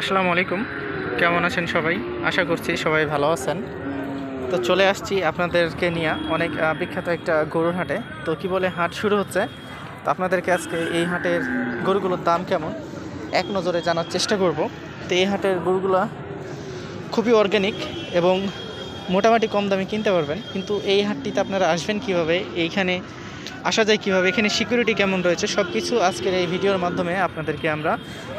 আসসালামু আলাইকুম। কেমন আছেন সবাই? আশা করছি সবাই ভালো আছেন। তো চলে আসছি আপনাদেরকে নিয়ে অনেক বিখ্যাত একটা গরুর হাটে। তো কি বলে হাট শুরু হচ্ছে। তো আপনাদেরকে আজকে এই হাটের গরুগুলোর দাম কেমন? এক নজরে জানার চেষ্টা করব। তো এই হাটের গরুগুলো খুবই অর্গ্যানিক এবং মোটামুটি কম দামে কিনতে পারবেন। কিন্তু এই হাটটিতে আপনারা আসবেন কীভাবে? এইখানে আসা যায় কীভাবে? এখানে সিকিউরিটি কেমন রয়েছে? সব কিছু আজকের এই ভিডিওর মাধ্যমে আপনাদেরকে আমরা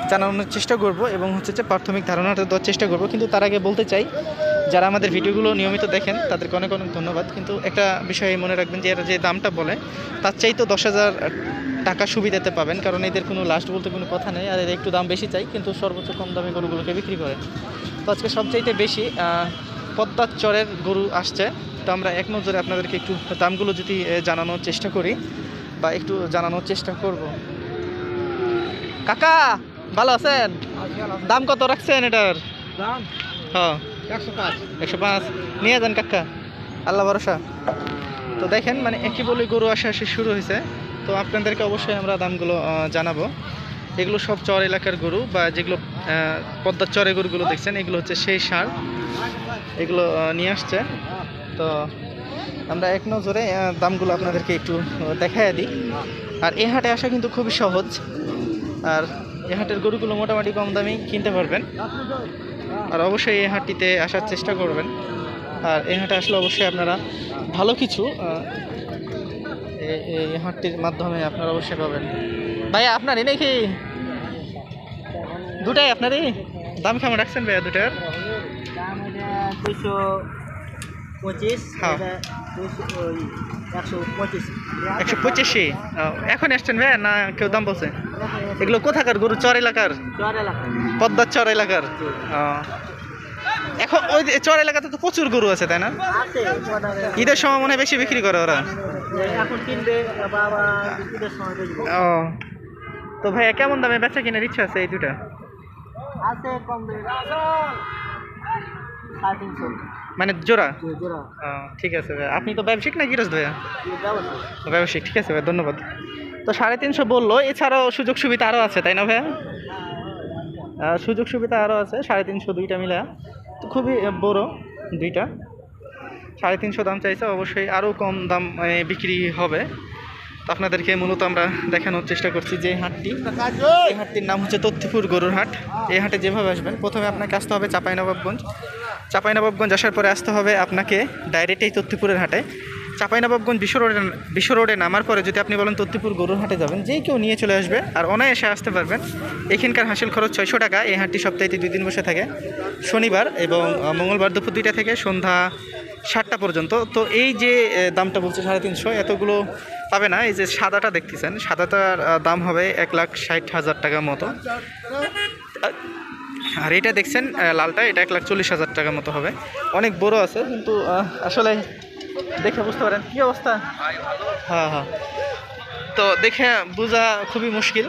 জানানোর চেষ্টা করব এবং হচ্ছে যে প্রাথমিক ধারণাটা দেওয়ার চেষ্টা করব। কিন্তু তার আগে বলতে চাই, যারা আমাদের ভিডিওগুলো নিয়মিত দেখেন, তাদেরকে অনেক অনেক ধন্যবাদ। কিন্তু একটা বিষয় মনে রাখবেন যে, এরা যে দামটা বলে, তার চাই তো দশ হাজার টাকা সুবিধাতে পাবেন। কারণ এদের কোনো লাস্ট বলতে কোনো কথা নেই। আর এদের একটু দাম বেশি চাই কিন্তু সর্বোচ্চ কম দামে গরুগুলোকে বিক্রি করে। তো আজকে সবচাইতে বেশি পদ্মার চরের গরু আসছে। তো আমরা এক নজরে আপনাদেরকে একটু দামগুলো যদি জানানোর চেষ্টা করি বা একটু জানানোর চেষ্টা করব। কাকা ভালো আছেন? দাম কত রাখছেন এটার? হ্যাঁ। একশো পাঁচ। নিয়ে যান কাকা। আল্লাহ ভরসা। তো দেখেন মানে একই বলে গরু আসা আসি শুরু হয়েছে। তো আপনাদেরকে অবশ্যই আমরা দামগুলো জানাব। এগুলো সব চর এলাকার গরু বা যেগুলো পদ্মার চরে গরুগুলো দেখছেন, এগুলো হচ্ছে সেই সার। এগুলো নিয়ে আসছে। তো আমরা এক নজরে দামগুলো আপনাদেরকে একটু দেখাই দিই। আর এ হাটে আসা কিন্তু খুবই সহজ। আর এ হাটের গরুগুলো মোটামুটি কম দামেই কিনতে পারবেন। আর অবশ্যই এই হাটটিতে আসার চেষ্টা করবেন। আর এই হাটে আসলে অবশ্যই আপনারা ভালো কিছু এ- এই হাটটির মাধ্যমে আপনারা অবশ্যই পাবেন। ভাইয়া আপনারই নাকি দুটাই আপনারই? দাম কেমন রাখছেন ভাইয়া দুটার? দাম এটা দুশো পঁচিশ হ্যাঁ। একশো পঁচিশ। একশো পঁচিশি এখন আসছেন ভাইয়া না কেউ দাম বলছে? এগুলো কোথাকার গরু? চর এলাকার? পদ্মার চর এলাকার? এখন ওই চর এলাকাতে তো প্রচুর গরু আছে তাই না? ঈদের সময় মনে হয় বেশি বিক্রি করে ওরা। ও। তো ভাইয়া কেমন দামে বেচা কেনার ইচ্ছা আছে এই দুটা? আছে কম মানে জোড়া? ঠিক আছে ভাই আপনি তো ব্যবসায়িক না গিরস ভাইয়া? ব্যবসায়িক। ঠিক আছে ভাই ধন্যবাদ। তো সাড়ে তিনশো বলল এছাড়াও সুযোগ সুবিধা আরও আছে তাই না ভাইয়া? সুযোগ সুবিধা আরও আছে সাড়ে তিনশো দুইটা মিলে। তো খুবই বড় দুইটা। সাড়ে তিনশো দাম চাইছে অবশ্যই আরও কম দাম বিক্রি হবে। আপনাদেরকে মূলত আমরা দেখানোর চেষ্টা করছি যে হাটটি, এই হাটটির নাম হচ্ছে তথ্যপুর গরুর হাট। এই হাটে যেভাবে আসবেন, প্রথমে আপনাকে আসতে হবে চাঁপাইনবাবগঞ্জ। চাঁপাইনবাবগঞ্জ আসার পরে আসতে হবে আপনাকে ডাইরেক্ট এই তথ্যপুরের হাটে। চাঁপাইনবাবগঞ্জ বিশ্ব রোডে বিশ্ব রোডে নামার পরে যদি আপনি বলেন তথ্যপুর গরুর হাটে যাবেন যেই কেউ নিয়ে চলে আসবে আর অনায়াসে আসতে পারবেন। এখানকার হাসিল খরচ ছয়শো টাকা, এই হাটটি সপ্তাহে দুই দিন বসে থাকে। শনিবার এবং মঙ্গলবার দুপুর দুইটা থেকে সন্ধ্যা সাতটা পর্যন্ত। তো এই যে দামটা বলছে সাড়ে তিনশো, এতগুলো পাবে না এই যে সাদাটা দেখতেছেন সাদাটার দাম হবে এক লাখ ষাট হাজার টাকার মতো। আর এটা দেখছেন লালটা এটা এক লাখ চল্লিশ হাজার টাকার মতো হবে। অনেক বড় আছে কিন্তু আসলে দেখে বুঝতে পারেন কী অবস্থা? হ্যাঁ হ্যাঁ। তো দেখে বোঝা খুবই মুশকিল।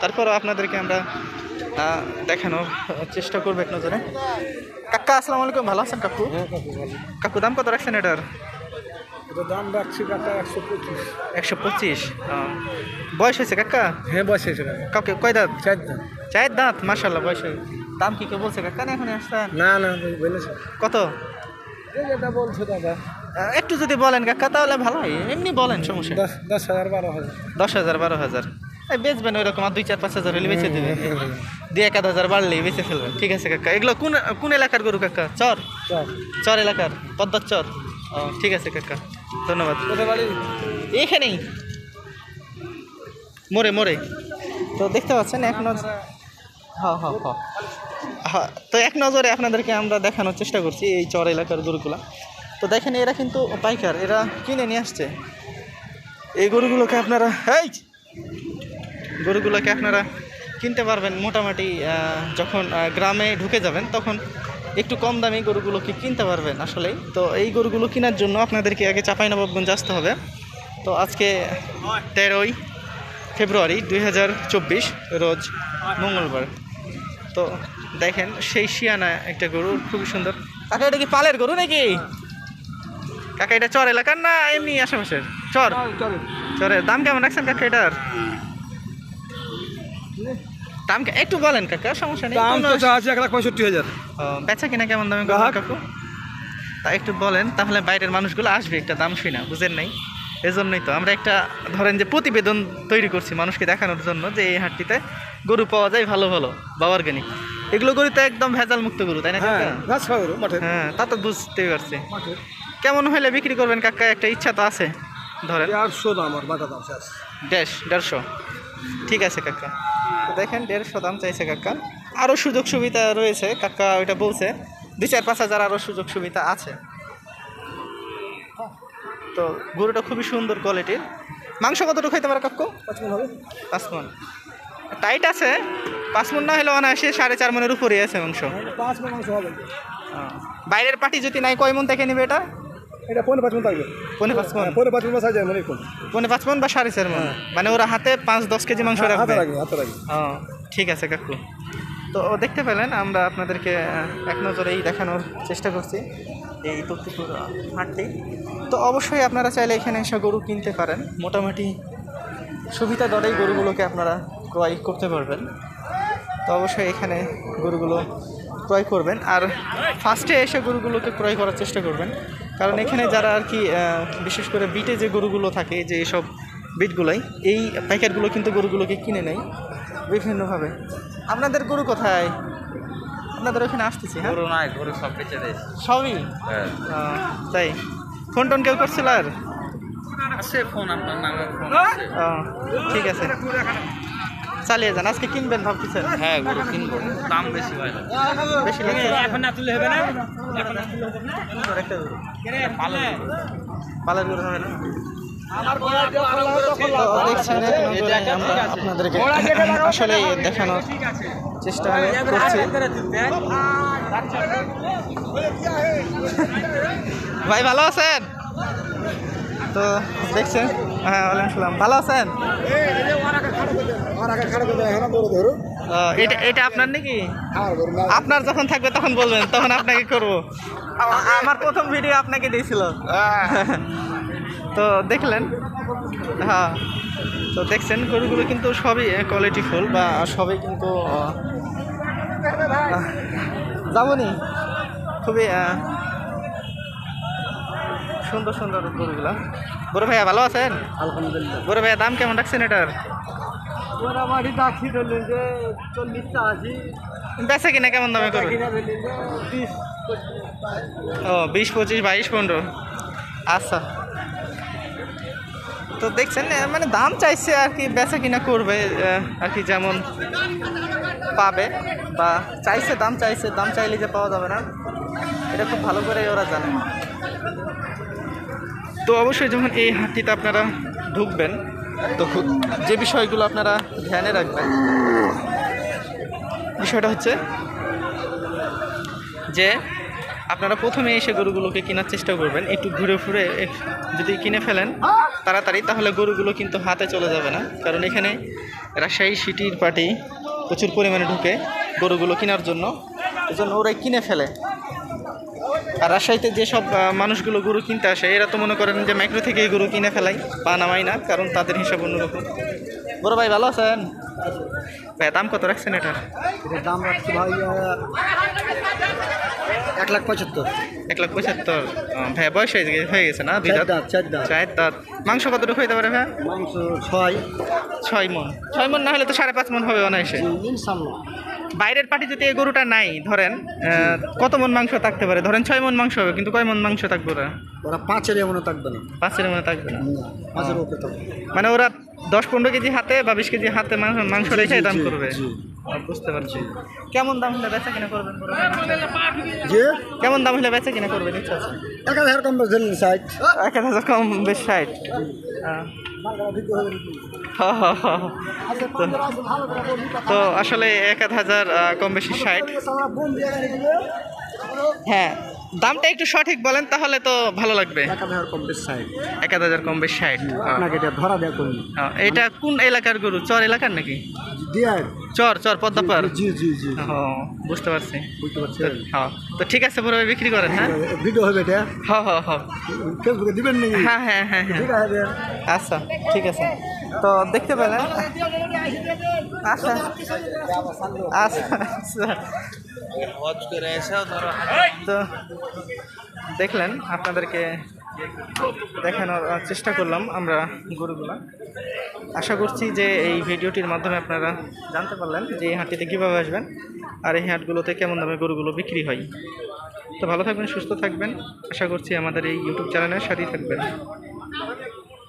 তারপরও আপনাদেরকে আমরা দেখানোর চেষ্টা করব এক নজরে। কাকা আসসালামু আলাইকুম ভালো আছেন কাকু? কাকু দাম কত রাখছেন এটার? এটা দাম রাখছি কাকা একশো পঁচিশ। একশো পঁচিশ? বয়স হয়েছে কাকা? হ্যাঁ কাউকে কয় দাঁত? চার দাঁত। মার্শাল্লাহ বয়স হয়ে দাম কি কেউ বলছে কাকা না এখন আসছেন? না না বলেছে। কত? এই যেটা বলছো দাদা। একটু যদি বলেন কাকা তাহলে ভালো হয় এমনি বলেন সমস্যা দশ হাজার বারো হাজার। দশ হাজার বারো হাজার। বেচবেন ওইরকম আর দুই চার পাঁচ হাজার হলে বেঁচে দেবেন। দুই এক আধ হাজার বাড়লেই বেঁচে ফেলবেন। ঠিক আছে কাকা এগুলো কোন কোন এলাকার গরু কাকা? চর। চর এলাকার পদ্মার চর? ও ঠিক আছে কাকা। ধন্যবাদ। এইখানেই। মোড়ে মোড়ে। তো দেখতে পাচ্ছেন এক নজর হ্যাঁ হ্যাঁ হ্যাঁ হ্যাঁ তো এক নজরে আপনাদেরকে আমরা দেখানোর চেষ্টা করছি এই চর এলাকার গরুগুলা। তো দেখেন এরা কিন্তু পাইকার এরা কিনে নিয়ে আসছে। এই গরুগুলোকে আপনারা এই গরুগুলোকে আপনারা কিনতে পারবেন মোটামুটি যখন গ্রামে ঢুকে যাবেন তখন একটু কম দামে গরুগুলোকে কিনতে পারবেন আসলেই? তো এই গরুগুলো কেনার জন্য আপনাদেরকে আগে চাঁপাইনবাবগঞ্জ আসতে হবে। তো আজকে তেরোই ফেব্রুয়ারি দুই হাজার চব্বিশ রোজ মঙ্গলবার। তো দেখেন সেই শিয়ানা একটা গরু খুবই সুন্দর। কাকা এটা কি পালের গরু নাকি? কাকা এটা চর এলাকার না এমনি আশেপাশের? চর? চরের। দাম কেমন রাখছেন কাকা এটার? দাম একটু বলেন কাকা সমস্যা নেই। দাম কোনো- তো আছে এক লাখ পঁয়ষট্টি হাজার। বেচা কিনা কেমন দামে। কাকু? তা একটু বলেন তাহলে বাইরের মানুষগুলো আসবে একটা দাম শুই না বুঝেন নাই? এজন্যই তো আমরা একটা ধরেন যে প্রতিবেদন তৈরি করছি মানুষকে দেখানোর জন্য যে এই হাটটিতে গরু পাওয়া যায় ভালো ভালো বা অর্গানিক এগুলো গরু তো একদম ভেজাল মুক্ত গরু তাই না হ্যাঁ হ্যাঁ তা তো বুঝতে পারছি। কেমন হলে বিক্রি করবেন কাকা? একটা ইচ্ছা তো আছে ধরেন। দেড়শো দাম আর বাটা দাম দেড় দেড়শো ঠিক আছে কাকা। দেখেন দেড়শো দাম চাইছে কাকা। আরও সুযোগ সুবিধা রয়েছে কাকা ওইটা বলছে। দুই চার পাঁচ হাজার আরও সুযোগ সুবিধা আছে। তো গরুটা খুবই সুন্দর কোয়ালিটির মাংস কতটুকু খাইতে পারে কাকু? পাঁচ মন হবে। পাঁচ মন টাইট আছে পাঁচ মন না হলে অনায়াসে সাড়ে চার মনের উপরেই আছে মাংস। পাঁচ মন মাংস হবে। বাইরের পার্টি যদি নাই কয় মন থেকে নেবে এটা? এটা পনেরো পাঁচ মন থাকবে পাঁচ মন পনেরো পাঁচ মন সাইজ মানে কোন? পনে পাঁচ মন বা সাড়ে চার মন? মানে ওরা হাতে পাঁচ দশ কেজি মাংস হাতে রাখবে। রাখবে হাতে রাখবে। ও ঠিক আছে কাকু। তো দেখতে পেলেন, আমরা আপনাদেরকে এক নজরেই দেখানোর চেষ্টা করছি এই তত্ত্বপুর হাটটি। তো অবশ্যই আপনারা চাইলে এখানে এসে গরু কিনতে পারেন। মোটামুটি সুবিধা দরেই গরুগুলোকে আপনারা ক্রয় করতে পারবেন। তো অবশ্যই এখানে গরুগুলো ক্রয় করবেন আর ফার্স্টে এসে গরুগুলোকে ক্রয় করার চেষ্টা করবেন। কারণ এখানে যারা আর কি বিশেষ করে বিটে যে গরুগুলো থাকে, যে এসব বিটগুলোই, এই প্যাকেটগুলো কিন্তু গরুগুলোকে কিনে নেয়। বিভিন্নভাবে। আপনাদের গরু কোথায়? আপনাদের ওখানে আসতেছি হ্যাঁ? গরু নাই গরু সব বেঁচে দেয়। সবই? হ্যাঁ। তাই। ফোন টোন কেউ করছিল আর? আছে ফোন আপনার নামে ফোন ঠিক আছে। চালিয়ে যান আজকে কিনবেন ভাবতেছেন? হ্যাঁ গরু কিনবো। দাম বেশি হয় না। বেশি লাগছে? এখন না তুলে হবে না? সুন্দর একটা গরু। ভালো পালের গরু হবে না? দেখছেন আমরা আপনাদেরকে আসলে দেখানোর চেষ্টা করছি। ভাই ভালো আছেন? তো দেখছেন? হ্যাঁ ওয়ালাইকুম ভালো আছেন? এটা এটা আপনার নাকি? আপনার যখন থাকবে তখন বলবেন তখন আপনাকে করব। আমার প্রথম ভিডিও আপনাকে দিয়েছিল। তো দেখলেন হ্যাঁ তো দেখছেন গরুগুলো কিন্তু সবই কোয়ালিটি ফুল বা সবই কিন্তু যাবনি খুবই সুন্দর সুন্দর গরুগুলো। বড় ভাইয়া ভালো আছেন? আলহামদুলিল্লাহ। বড় ভাইয়া দাম কেমন রাখছেন এটার? ধরলেন যে চল্লিশটা আশি। বেচা কিনা কেমন দামে করবে ও বিশ পঁচিশ বাইশ পনেরো। আচ্ছা। তো দেখছেন মানে দাম চাইছে আর কি, বেচা কিনা করবে আর কি যেমন পাবে বা চাইছে, দাম চাইছে, দাম চাইলে যে পাওয়া যাবে না, এটা খুব ভালো করে ওরা জানে। তো অবশ্যই যখন এই হাটটিতে আপনারা ঢুকবেন, তো যে বিষয়গুলো আপনারা ধ্যানে রাখবেন, বিষয়টা হচ্ছে যে আপনারা প্রথমে এসে গরুগুলোকে কেনার চেষ্টা করবেন। একটু ঘুরে ফুরে যদি কিনে ফেলেন তাড়াতাড়ি, তাহলে গরুগুলো কিন্তু হাতে চলে যাবে না। কারণ এখানে রাজশাহী সিটির পার্টি প্রচুর পরিমাণে ঢুকে গরুগুলো কেনার জন্য। এজন্য ওরাই কিনে ফেলে। আর রাজশাহীতে যেসব মানুষগুলো গরু কিনতে আসে, এরা তো মনে করেন যে মাইক্রো থেকে গরু কিনে ফেলাই পা নামাই না, কারণ তাদের হিসাব অন্যরকম। বড় ভাই ভালো আছেন? ভাই দাম কত রাখছেন এটার দাম রাখছি ভাই এক লাখ পঁচাত্তর। এক লাখ পঁচাত্তর। ভাই বয়স হয়ে গেছে হয়ে গেছে না? দুই চার দাঁত দাঁত চার দাঁত। চার দাঁত। মাংস কতটুকু হইতে পারে ভাই মাংস ছয়। ছয় মন। ছয় মন না হলে তো সাড়ে পাঁচ মন হবে অনায়াসে। বাইরের পার্টি যদি এই গরুটা নাই ধরেন কত মন মাংস থাকতে পারে? ধরেন ছয় মন মাংস হবে কিন্তু কয় মন মাংস থাকবে ওরা? ওরা পাঁচের এমনও থাকবে না। পাঁচের মনে থাকবে না? না, পাঁচের উপরে থাকবে। মানে ওরা দশ পনেরো কেজি হাতে বা বিশ কেজি হাতে মাংস মাংস রেখে দাম করবে। বুঝতে পারছি। কেমন দাম হলে বেচা কিনা করবেন যে কেমন দাম হলে বেচা কিনা করবেন? ইচ্ছা আছে? এক হাজার কম বেছেন সাইড এক হাজার কম বেশ ষাট। তো আসলে এক আধ হাজার কম বেশি ষাট। হ্যাঁ দামটা একটু সঠিক বলেন তাহলে তো ভালো লাগবে। এক হাজার কম বেশ ষাট এটা কোন এলাকার গরু? চর এলাকার নাকি? দিয়ার। চর চর পদ্মাপার জি জি জি ও বুঝতে পারছি। বুঝতে তো পারছেন হ্যাঁ তো ঠিক আছে ভাই বিক্রি করেন হ্যাঁ? ভিডিও হবে এটা? হ্যাঁ হ্যাঁ হ্যাঁ ফেসবুকে দিবেন নাকি? হ্যাঁ হ্যাঁ হ্যাঁ হ্যাঁ। ঠিক আছে। আচ্ছা ঠিক আছে। তো দেখতে পেলেন? আচ্ছা। আচ্ছা আচ্ছা। তো দেখলেন আপনাদেরকে দেখানোর চেষ্টা করলাম আমরা গরুগুলো। আশা করছি যে এই ভিডিওটির মাধ্যমে আপনারা জানতে পারলেন যে এই হাটটিতে কীভাবে আসবেন আর এই হাটগুলোতে কেমন দামে গরুগুলো বিক্রি হয়। তো ভালো থাকবেন, সুস্থ থাকবেন। আশা করছি আমাদের এই ইউটিউব চ্যানেলের সাথেই থাকবেন।